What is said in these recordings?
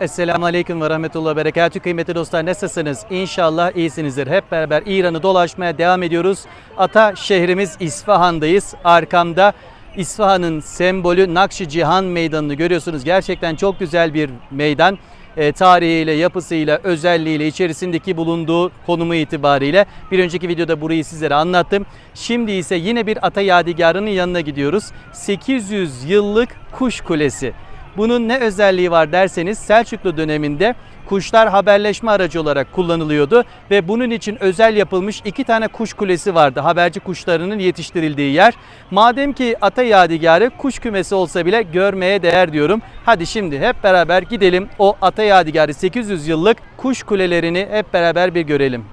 Esselamu Aleyküm ve Rahmetullah Berekatü. Kıymetli dostlar nasılsınız? İnşallah iyisinizdir. Hep beraber İran'ı dolaşmaya devam ediyoruz. Ata şehrimiz İsfahan'dayız. Arkamda İsfahan'ın sembolü Nakşi Cihan Meydanı'nı görüyorsunuz. Gerçekten çok güzel bir meydan. E, tarihiyle, yapısıyla, özelliğiyle, içerisindeki bulunduğu konumu itibariyle bir önceki videoda burayı sizlere anlattım. Şimdi ise yine bir ata yadigarının yanına gidiyoruz. 800 yıllık kuş kulesi. Bunun ne özelliği var derseniz Selçuklu döneminde kuşlar haberleşme aracı olarak kullanılıyordu ve bunun için özel yapılmış iki tane kuş kulesi vardı. Haberci kuşlarının yetiştirildiği yer. Madem ki ata yadigarı kuş kümesi olsa bile görmeye değer diyorum. Hadi şimdi hep beraber gidelim o ata yadigarı 800 yıllık kuş kulelerini hep beraber bir görelim.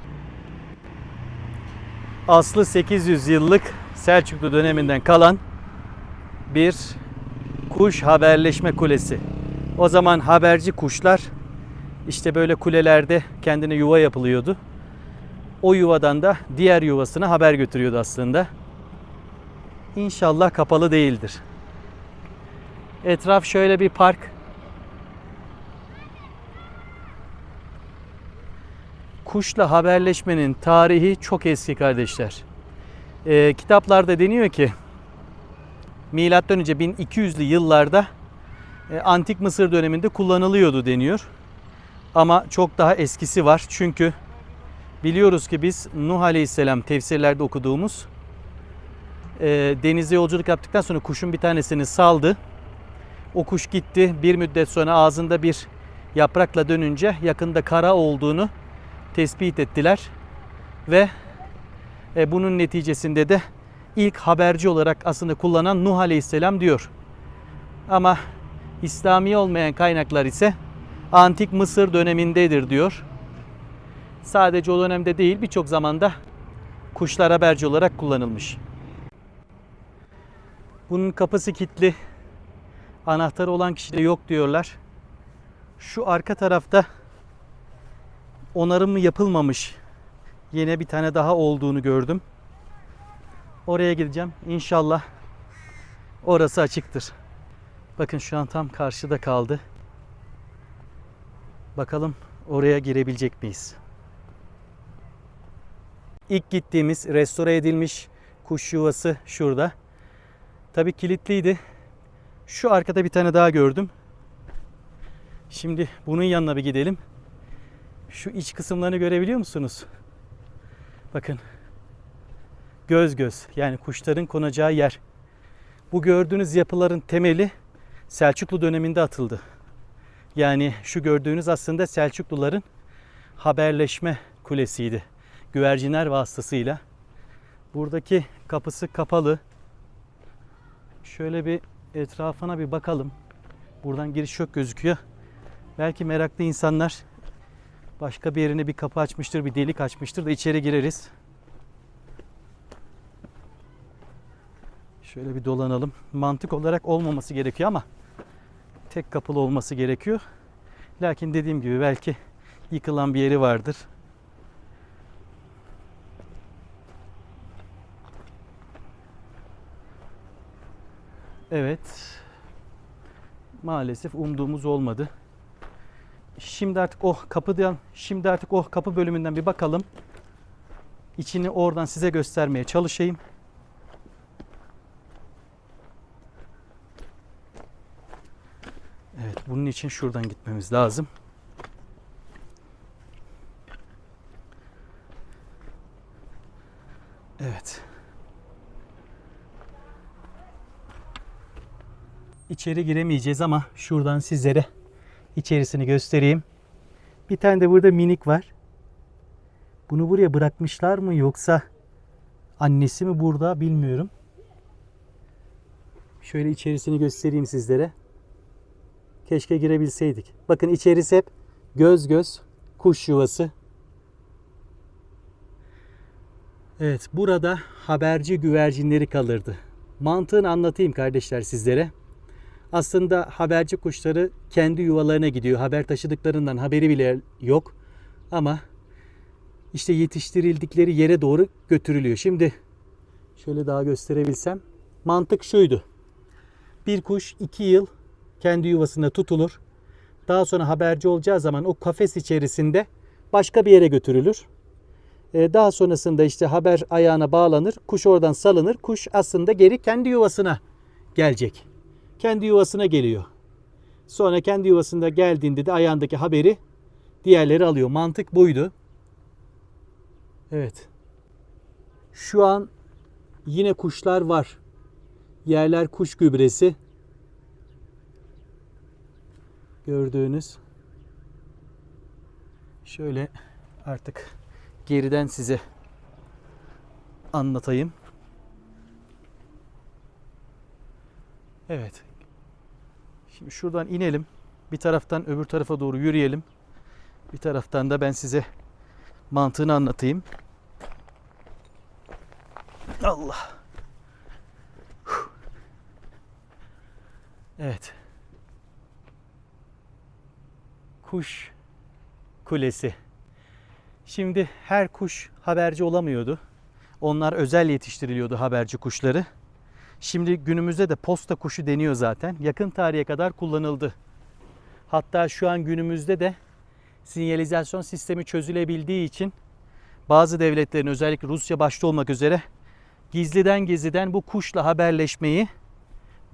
Aslı 800 yıllık Selçuklu döneminden kalan bir kuş haberleşme kulesi. O zaman haberci kuşlar işte böyle kulelerde kendine yuva yapılıyordu. O yuvadan da diğer yuvasına haber götürüyordu aslında. İnşallah kapalı değildir. Etraf şöyle bir park. Kuşla haberleşmenin tarihi çok eski kardeşler. Ee, kitaplarda deniyor ki önce 1200'lü yıllarda e, antik Mısır döneminde kullanılıyordu deniyor. Ama çok daha eskisi var. Çünkü biliyoruz ki biz Nuh Aleyhisselam tefsirlerde okuduğumuz e, denize yolculuk yaptıktan sonra kuşun bir tanesini saldı. O kuş gitti. Bir müddet sonra ağzında bir yaprakla dönünce yakında kara olduğunu tespit ettiler. Ve e, bunun neticesinde de ilk haberci olarak aslında kullanan Nuh Aleyhisselam diyor. Ama İslami olmayan kaynaklar ise Antik Mısır dönemindedir diyor. Sadece o dönemde değil birçok zamanda kuşlar haberci olarak kullanılmış. Bunun kapısı kilitli. Anahtarı olan kişi de yok diyorlar. Şu arka tarafta onarımı yapılmamış yine bir tane daha olduğunu gördüm. Oraya gideceğim. İnşallah orası açıktır. Bakın şu an tam karşıda kaldı. Bakalım oraya girebilecek miyiz? İlk gittiğimiz restore edilmiş kuş yuvası şurada. Tabi kilitliydi. Şu arkada bir tane daha gördüm. Şimdi bunun yanına bir gidelim. Şu iç kısımlarını görebiliyor musunuz? Bakın. Göz göz yani kuşların konacağı yer. Bu gördüğünüz yapıların temeli Selçuklu döneminde atıldı. Yani şu gördüğünüz aslında Selçukluların haberleşme kulesiydi. Güvercinler vasıtasıyla. Buradaki kapısı kapalı. Şöyle bir etrafına bir bakalım. Buradan giriş yok gözüküyor. Belki meraklı insanlar başka bir yerine bir kapı açmıştır, bir delik açmıştır da içeri gireriz. Şöyle bir dolanalım. Mantık olarak olmaması gerekiyor ama tek kapılı olması gerekiyor. Lakin dediğim gibi belki yıkılan bir yeri vardır. Evet. Maalesef umduğumuz olmadı. Şimdi artık o kapıdan, şimdi artık o kapı bölümünden bir bakalım. İçini oradan size göstermeye çalışayım. Evet, bunun için şuradan gitmemiz lazım. Evet. İçeri giremeyeceğiz ama şuradan sizlere içerisini göstereyim. Bir tane de burada minik var. Bunu buraya bırakmışlar mı yoksa annesi mi burada bilmiyorum. Şöyle içerisini göstereyim sizlere. Keşke girebilseydik. Bakın içerisi hep göz göz kuş yuvası. Evet burada haberci güvercinleri kalırdı. Mantığını anlatayım kardeşler sizlere. Aslında haberci kuşları kendi yuvalarına gidiyor. Haber taşıdıklarından haberi bile yok. Ama işte yetiştirildikleri yere doğru götürülüyor. Şimdi şöyle daha gösterebilsem. Mantık şuydu. Bir kuş iki yıl kendi yuvasında tutulur. daha sonra haberci olacağı zaman o kafes içerisinde başka bir yere götürülür. Ee, daha sonrasında işte haber ayağına bağlanır. Kuş oradan salınır. Kuş aslında geri kendi yuvasına gelecek. Kendi yuvasına geliyor. Sonra kendi yuvasında geldiğinde de ayağındaki haberi diğerleri alıyor. Mantık buydu. Evet. Şu an yine kuşlar var. Yerler kuş gübresi. Gördüğünüz. Şöyle artık geriden size anlatayım. Evet. Şimdi şuradan inelim. Bir taraftan öbür tarafa doğru yürüyelim. Bir taraftan da ben size mantığını anlatayım. Allah. Evet. Kuş kulesi. Şimdi her kuş haberci olamıyordu. Onlar özel yetiştiriliyordu haberci kuşları. Şimdi günümüzde de posta kuşu deniyor zaten. Yakın tarihe kadar kullanıldı. Hatta şu an günümüzde de sinyalizasyon sistemi çözülebildiği için bazı devletlerin özellikle Rusya başta olmak üzere gizliden gizliden bu kuşla haberleşmeyi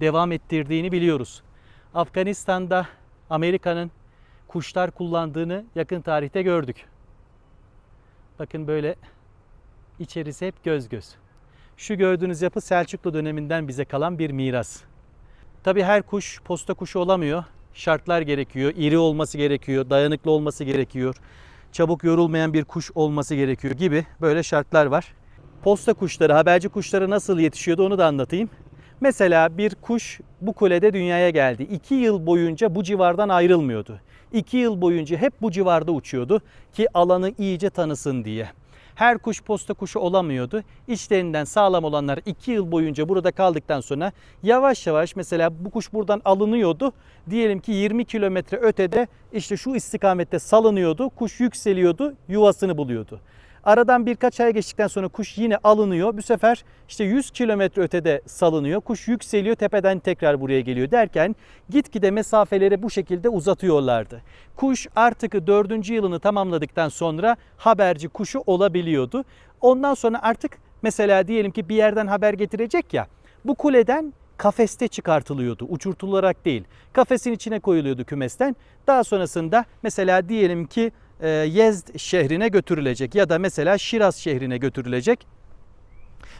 devam ettirdiğini biliyoruz. Afganistan'da Amerika'nın kuşlar kullandığını yakın tarihte gördük. Bakın böyle içerisi hep göz göz. Şu gördüğünüz yapı Selçuklu döneminden bize kalan bir miras. Tabi her kuş posta kuşu olamıyor. Şartlar gerekiyor. İri olması gerekiyor. Dayanıklı olması gerekiyor. Çabuk yorulmayan bir kuş olması gerekiyor gibi böyle şartlar var. Posta kuşları, haberci kuşları nasıl yetişiyordu onu da anlatayım. Mesela bir kuş bu kulede dünyaya geldi. İki yıl boyunca bu civardan ayrılmıyordu. İki yıl boyunca hep bu civarda uçuyordu ki alanı iyice tanısın diye. Her kuş posta kuşu olamıyordu. İçlerinden sağlam olanlar 2 yıl boyunca burada kaldıktan sonra yavaş yavaş mesela bu kuş buradan alınıyordu. Diyelim ki 20 kilometre ötede işte şu istikamette salınıyordu. Kuş yükseliyordu, yuvasını buluyordu. Aradan birkaç ay geçtikten sonra kuş yine alınıyor. Bu sefer işte 100 kilometre ötede salınıyor. Kuş yükseliyor tepeden tekrar buraya geliyor derken gitgide mesafeleri bu şekilde uzatıyorlardı. Kuş artık dördüncü yılını tamamladıktan sonra haberci kuşu olabiliyordu. Ondan sonra artık mesela diyelim ki bir yerden haber getirecek ya bu kuleden kafeste çıkartılıyordu. Uçurtularak değil. Kafesin içine koyuluyordu kümesten. Daha sonrasında mesela diyelim ki Yezd şehrine götürülecek ya da mesela Şiraz şehrine götürülecek.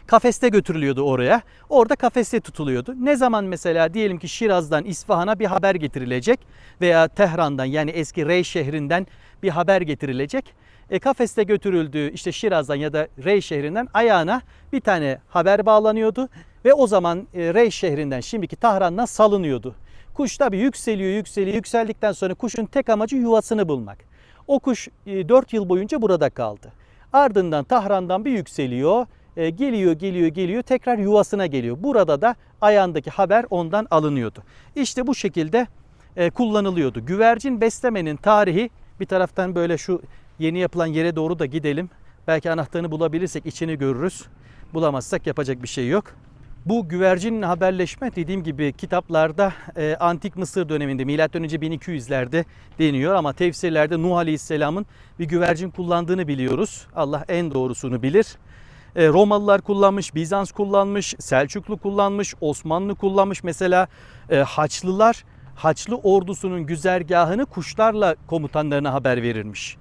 Kafeste götürülüyordu oraya. Orada kafeste tutuluyordu. Ne zaman mesela diyelim ki Şiraz'dan İsfahan'a bir haber getirilecek veya Tehran'dan yani eski Rey şehrinden bir haber getirilecek. E, kafeste götürüldüğü işte Şiraz'dan ya da Rey şehrinden ayağına bir tane haber bağlanıyordu ve o zaman e, Rey şehrinden şimdiki Tahran'dan salınıyordu. Kuş tabi yükseliyor yükseliyor yükseldikten sonra kuşun tek amacı yuvasını bulmak. O kuş 4 yıl boyunca burada kaldı. Ardından Tahran'dan bir yükseliyor, e, geliyor, geliyor, geliyor, tekrar yuvasına geliyor. Burada da ayağındaki haber ondan alınıyordu. İşte bu şekilde e, kullanılıyordu. Güvercin beslemenin tarihi bir taraftan böyle şu yeni yapılan yere doğru da gidelim. Belki anahtarını bulabilirsek içini görürüz. Bulamazsak yapacak bir şey yok. Bu güvercin haberleşme dediğim gibi kitaplarda e, Antik Mısır döneminde milattan önce 1200'lerde deniyor ama tefsirlerde Nuh Aleyhisselam'ın bir güvercin kullandığını biliyoruz. Allah en doğrusunu bilir. E, Romalılar kullanmış, Bizans kullanmış, Selçuklu kullanmış, Osmanlı kullanmış. Mesela e, Haçlılar Haçlı ordusunun güzergahını kuşlarla komutanlarına haber verirmiş.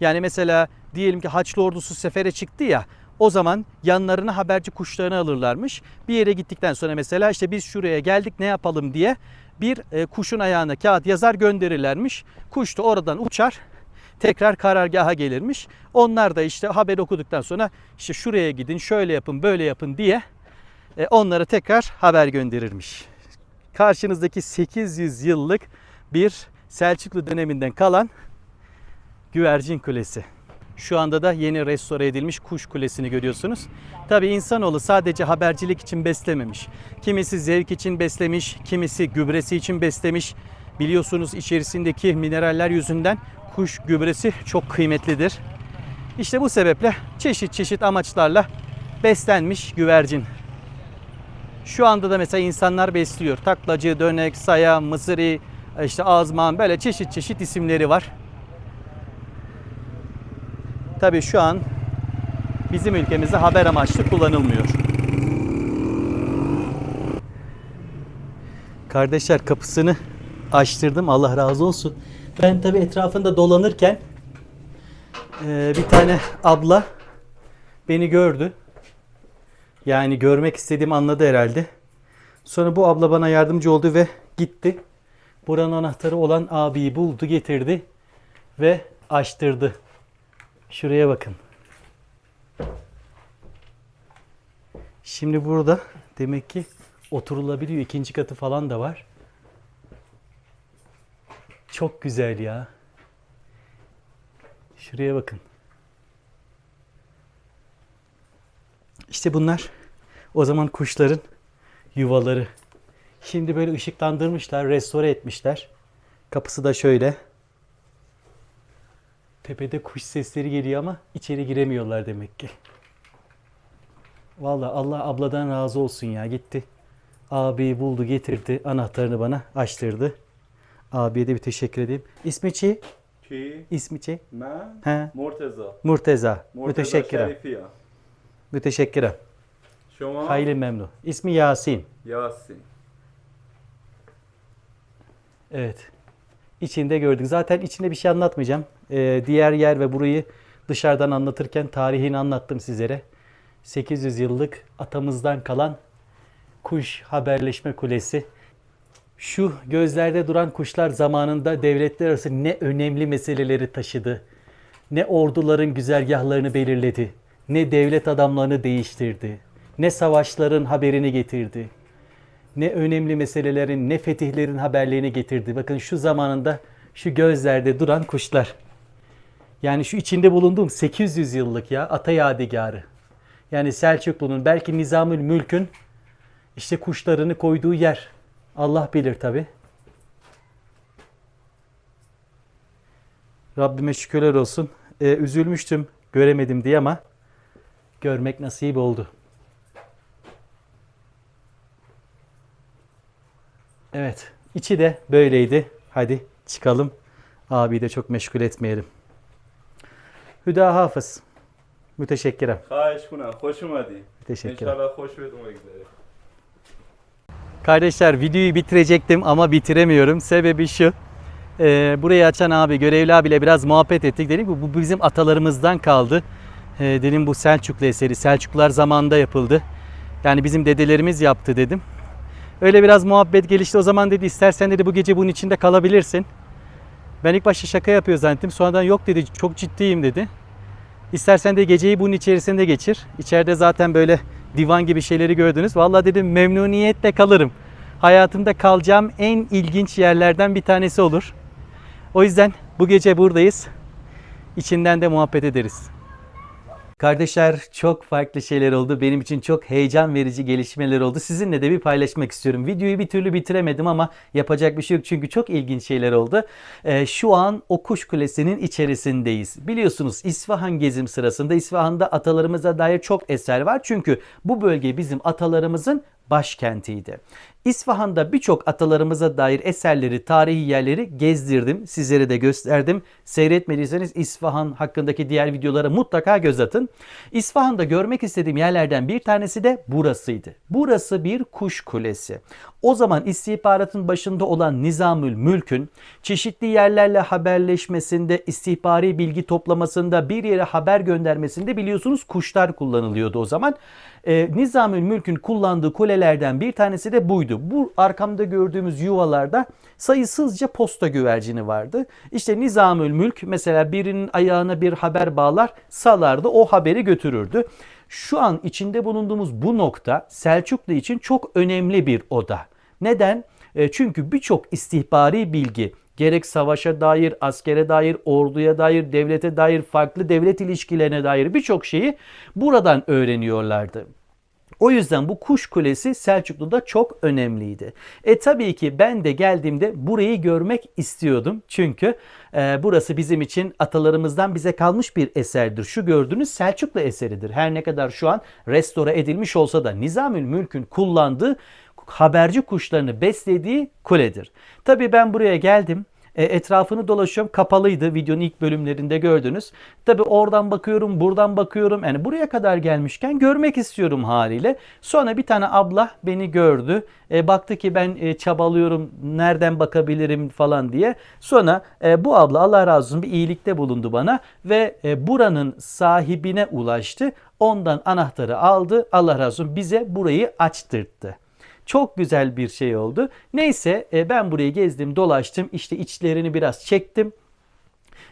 Yani mesela diyelim ki Haçlı ordusu sefere çıktı ya o zaman yanlarına haberci kuşlarını alırlarmış. Bir yere gittikten sonra mesela işte biz şuraya geldik ne yapalım diye bir e, kuşun ayağına kağıt yazar gönderirlermiş. Kuş da oradan uçar tekrar karargaha gelirmiş. Onlar da işte haber okuduktan sonra işte şuraya gidin şöyle yapın böyle yapın diye e, onlara tekrar haber gönderirmiş. Karşınızdaki 800 yıllık bir Selçuklu döneminden kalan güvercin kulesi. Şu anda da yeni restore edilmiş kuş kulesini görüyorsunuz. Tabi insanoğlu sadece habercilik için beslememiş. Kimisi zevk için beslemiş, kimisi gübresi için beslemiş. Biliyorsunuz içerisindeki mineraller yüzünden kuş gübresi çok kıymetlidir. İşte bu sebeple çeşit çeşit amaçlarla beslenmiş güvercin. Şu anda da mesela insanlar besliyor. Taklacı, dönek, saya, mısırı, işte azman böyle çeşit çeşit isimleri var. Tabii şu an bizim ülkemizde haber amaçlı kullanılmıyor. Kardeşler kapısını açtırdım Allah razı olsun. Ben tabii etrafında dolanırken eee, bir tane abla beni gördü. Yani görmek istediğimi anladı herhalde. Sonra bu abla bana yardımcı oldu ve gitti. Buranın anahtarı olan abiyi buldu, getirdi ve açtırdı. Şuraya bakın. Şimdi burada demek ki oturulabiliyor. İkinci katı falan da var. Çok güzel ya. Şuraya bakın. İşte bunlar o zaman kuşların yuvaları. Şimdi böyle ışıklandırmışlar, restore etmişler. Kapısı da şöyle. Tepede kuş sesleri geliyor ama içeri giremiyorlar demek ki. Vallahi Allah abladan razı olsun ya gitti. Abiyi buldu getirdi anahtarını bana açtırdı. Abiye de bir teşekkür edeyim. İsmi Çi? Ki İsmi Çi? ben He. Murteza. Murteza. Şerifiye. Müteşekkirim. Şoma Hayli memnun. İsmi Yasin. Yasin. Evet. İçinde gördük. Zaten içinde bir şey anlatmayacağım. Ee, diğer yer ve burayı dışarıdan anlatırken tarihini anlattım sizlere. 800 yıllık atamızdan kalan kuş haberleşme kulesi. Şu gözlerde duran kuşlar zamanında devletler arası ne önemli meseleleri taşıdı. Ne orduların güzergahlarını belirledi. Ne devlet adamlarını değiştirdi. Ne savaşların haberini getirdi ne önemli meselelerin, ne fetihlerin haberlerini getirdi. Bakın şu zamanında şu gözlerde duran kuşlar. Yani şu içinde bulunduğum 800 yıllık ya ata yadigarı. Yani Selçuklu'nun belki Nizamül Mülk'ün işte kuşlarını koyduğu yer. Allah bilir tabi. Rabbime şükürler olsun. Ee, üzülmüştüm göremedim diye ama görmek nasip oldu. Evet. içi de böyleydi. Hadi çıkalım. Abi de çok meşgul etmeyelim. Hüda Hafız. Müteşekkirim. Haşkuna, hoşum hadi. Müteşekkirim. İnşallah hoş ve güzel. Kardeşler videoyu bitirecektim ama bitiremiyorum. Sebebi şu. E, burayı açan abi görevli abiyle biraz muhabbet ettik. Dedim ki bu bizim atalarımızdan kaldı. E, dedim bu Selçuklu eseri. Selçuklular zamanında yapıldı. Yani bizim dedelerimiz yaptı dedim. Öyle biraz muhabbet gelişti. O zaman dedi istersen dedi bu gece bunun içinde kalabilirsin. Ben ilk başta şaka yapıyor zannettim. Sonradan yok dedi çok ciddiyim dedi. İstersen de geceyi bunun içerisinde geçir. İçeride zaten böyle divan gibi şeyleri gördünüz. Vallahi dedim memnuniyetle kalırım. Hayatımda kalacağım en ilginç yerlerden bir tanesi olur. O yüzden bu gece buradayız. İçinden de muhabbet ederiz. Kardeşler çok farklı şeyler oldu. Benim için çok heyecan verici gelişmeler oldu. Sizinle de bir paylaşmak istiyorum. Videoyu bir türlü bitiremedim ama yapacak bir şey yok çünkü çok ilginç şeyler oldu. Ee, şu an o kuş kulesinin içerisindeyiz. Biliyorsunuz İsfahan gezim sırasında İsfahan'da atalarımıza dair çok eser var. Çünkü bu bölge bizim atalarımızın başkentiydi. İsfahan'da birçok atalarımıza dair eserleri, tarihi yerleri gezdirdim. Sizlere de gösterdim. Seyretmediyseniz İsfahan hakkındaki diğer videolara mutlaka göz atın. İsfahan'da görmek istediğim yerlerden bir tanesi de burasıydı. Burası bir kuş kulesi. O zaman istihbaratın başında olan Nizamül Mülk'ün çeşitli yerlerle haberleşmesinde, istihbari bilgi toplamasında, bir yere haber göndermesinde biliyorsunuz kuşlar kullanılıyordu o zaman. Ee, Nizamül Mülk'ün kullandığı kulelerden bir tanesi de buydu. Bu arkamda gördüğümüz yuvalarda sayısızca posta güvercini vardı. İşte Nizamül Mülk mesela birinin ayağına bir haber bağlar, salardı, o haberi götürürdü. Şu an içinde bulunduğumuz bu nokta Selçuklu için çok önemli bir oda. Neden? E, çünkü birçok istihbari bilgi gerek savaşa dair, askere dair, orduya dair, devlete dair, farklı devlet ilişkilerine dair birçok şeyi buradan öğreniyorlardı. O yüzden bu kuş kulesi Selçuklu'da çok önemliydi. E tabii ki ben de geldiğimde burayı görmek istiyordum. Çünkü e, burası bizim için atalarımızdan bize kalmış bir eserdir. Şu gördüğünüz Selçuklu eseridir. Her ne kadar şu an restore edilmiş olsa da Nizamül Mülk'ün kullandığı haberci kuşlarını beslediği kuledir. Tabii ben buraya geldim. E, etrafını dolaşıyorum. Kapalıydı. Videonun ilk bölümlerinde gördünüz. Tabi oradan bakıyorum, buradan bakıyorum. Yani buraya kadar gelmişken görmek istiyorum haliyle. Sonra bir tane abla beni gördü. E, baktı ki ben e, çabalıyorum. Nereden bakabilirim falan diye. Sonra e, bu abla Allah razı olsun bir iyilikte bulundu bana ve e, buranın sahibine ulaştı. Ondan anahtarı aldı. Allah razı olsun bize burayı açtırttı. Çok güzel bir şey oldu. Neyse e, ben burayı gezdim, dolaştım. İşte içlerini biraz çektim.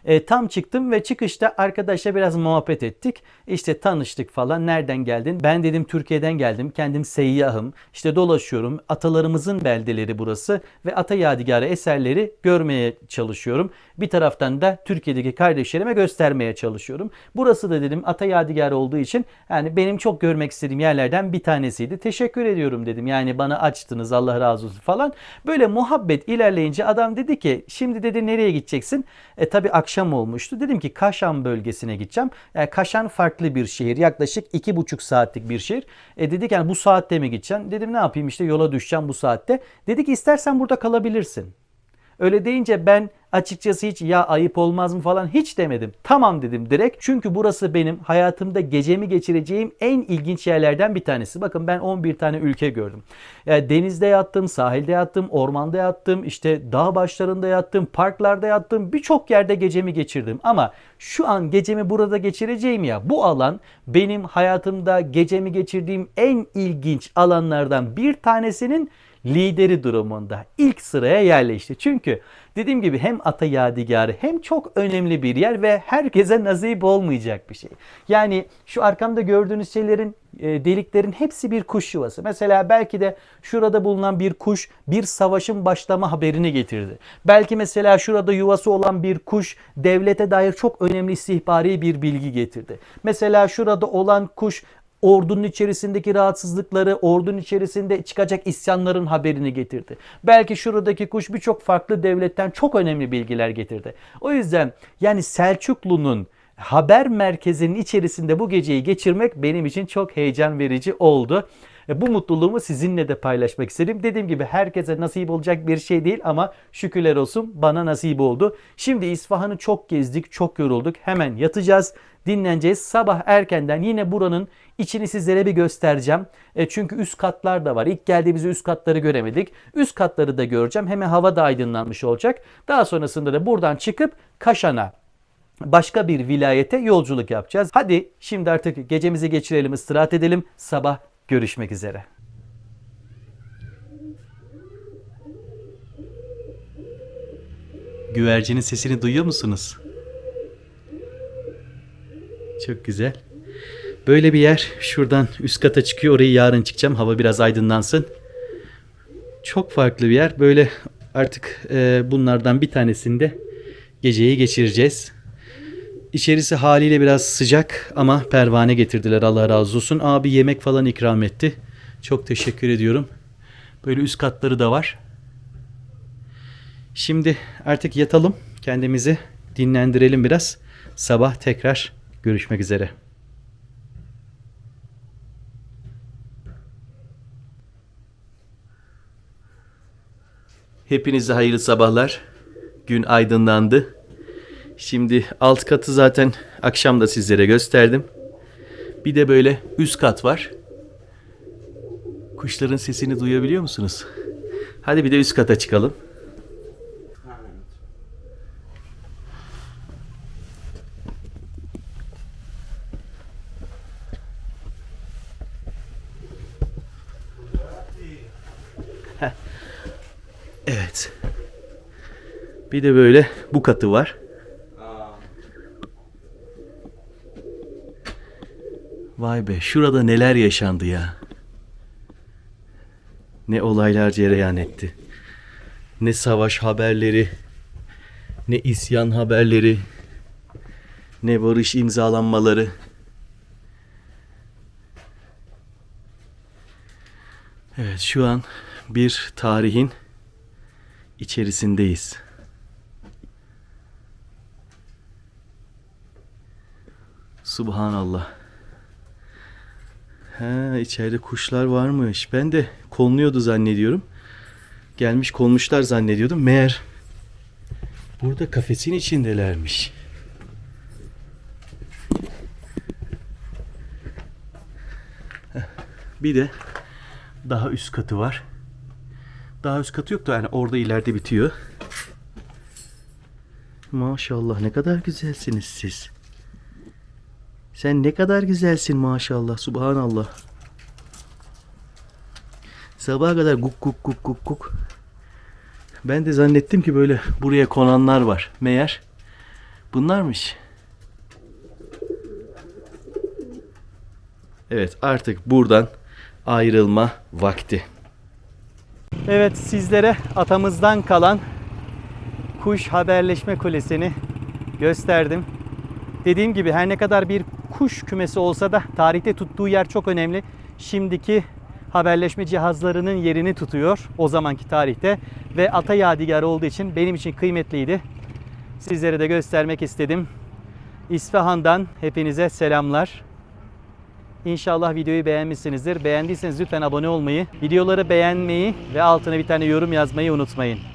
E, tam çıktım ve çıkışta arkadaşla biraz muhabbet ettik. İşte tanıştık falan. Nereden geldin? Ben dedim Türkiye'den geldim. Kendim seyyahım. İşte dolaşıyorum. Atalarımızın beldeleri burası ve ata yadigarı eserleri görmeye çalışıyorum. Bir taraftan da Türkiye'deki kardeşlerime göstermeye çalışıyorum. Burası da dedim ata yadigarı olduğu için yani benim çok görmek istediğim yerlerden bir tanesiydi. Teşekkür ediyorum dedim. Yani bana açtınız Allah razı olsun falan. Böyle muhabbet ilerleyince adam dedi ki şimdi dedi nereye gideceksin? E tabi akşam olmuştu. Dedim ki Kaşan bölgesine gideceğim. Yani Kaşan farklı bir şehir. Yaklaşık iki buçuk saatlik bir şehir. E dedik yani bu saatte mi gideceksin? Dedim ne yapayım işte yola düşeceğim bu saatte. Dedi ki istersen burada kalabilirsin. Öyle deyince ben açıkçası hiç ya ayıp olmaz mı falan hiç demedim. Tamam dedim direkt. Çünkü burası benim hayatımda gecemi geçireceğim en ilginç yerlerden bir tanesi. Bakın ben 11 tane ülke gördüm. Yani denizde yattım, sahilde yattım, ormanda yattım, işte dağ başlarında yattım, parklarda yattım. Birçok yerde gecemi geçirdim. Ama şu an gecemi burada geçireceğim ya bu alan benim hayatımda gecemi geçirdiğim en ilginç alanlardan bir tanesinin lideri durumunda ilk sıraya yerleşti. Çünkü dediğim gibi hem ata yadigarı hem çok önemli bir yer ve herkese nasip olmayacak bir şey. Yani şu arkamda gördüğünüz şeylerin e, deliklerin hepsi bir kuş yuvası. Mesela belki de şurada bulunan bir kuş bir savaşın başlama haberini getirdi. Belki mesela şurada yuvası olan bir kuş devlete dair çok önemli istihbari bir bilgi getirdi. Mesela şurada olan kuş ordunun içerisindeki rahatsızlıkları, ordunun içerisinde çıkacak isyanların haberini getirdi. Belki şuradaki kuş birçok farklı devletten çok önemli bilgiler getirdi. O yüzden yani Selçuklu'nun haber merkezinin içerisinde bu geceyi geçirmek benim için çok heyecan verici oldu. E, Bu mutluluğumu sizinle de paylaşmak istedim. Dediğim gibi herkese nasip olacak bir şey değil ama şükürler olsun bana nasip oldu. Şimdi İsfahan'ı çok gezdik, çok yorulduk. Hemen yatacağız, dinleneceğiz. Sabah erkenden yine buranın içini sizlere bir göstereceğim. E, çünkü üst katlar da var. İlk geldiğimizde üst katları göremedik. Üst katları da göreceğim. Hemen hava da aydınlanmış olacak. Daha sonrasında da buradan çıkıp Kaşan'a başka bir vilayete yolculuk yapacağız. Hadi şimdi artık gecemizi geçirelim, istirahat edelim. Sabah görüşmek üzere. Güvercinin sesini duyuyor musunuz? Çok güzel. Böyle bir yer. Şuradan üst kata çıkıyor. Orayı yarın çıkacağım. Hava biraz aydınlansın. Çok farklı bir yer. Böyle artık e, bunlardan bir tanesinde geceyi geçireceğiz. İçerisi haliyle biraz sıcak ama pervane getirdiler Allah razı olsun. Abi yemek falan ikram etti. Çok teşekkür ediyorum. Böyle üst katları da var. Şimdi artık yatalım. Kendimizi dinlendirelim biraz. Sabah tekrar görüşmek üzere. Hepinize hayırlı sabahlar. Gün aydınlandı. Şimdi alt katı zaten akşam da sizlere gösterdim. Bir de böyle üst kat var. Kuşların sesini duyabiliyor musunuz? Hadi bir de üst kata çıkalım. Evet. Bir de böyle bu katı var. Vay be şurada neler yaşandı ya. Ne olaylar cereyan etti. Ne savaş haberleri, ne isyan haberleri, ne barış imzalanmaları. Evet şu an bir tarihin içerisindeyiz. Subhanallah. Ha içeride kuşlar varmış. Ben de konuyordu zannediyorum. Gelmiş konmuşlar zannediyordum. Meğer burada kafesin içindelermiş. Bir de daha üst katı var. Daha üst katı yok da yani orada ileride bitiyor. Maşallah ne kadar güzelsiniz siz. Sen ne kadar güzelsin maşallah. Subhanallah. Sabaha kadar guk guk guk guk guk. Ben de zannettim ki böyle buraya konanlar var. Meğer bunlarmış. Evet artık buradan ayrılma vakti. Evet sizlere atamızdan kalan kuş haberleşme kulesini gösterdim. Dediğim gibi her ne kadar bir kuş kümesi olsa da tarihte tuttuğu yer çok önemli. Şimdiki haberleşme cihazlarının yerini tutuyor o zamanki tarihte ve ata yadigarı olduğu için benim için kıymetliydi. Sizlere de göstermek istedim. İsfahan'dan hepinize selamlar. İnşallah videoyu beğenmişsinizdir. Beğendiyseniz lütfen abone olmayı, videoları beğenmeyi ve altına bir tane yorum yazmayı unutmayın.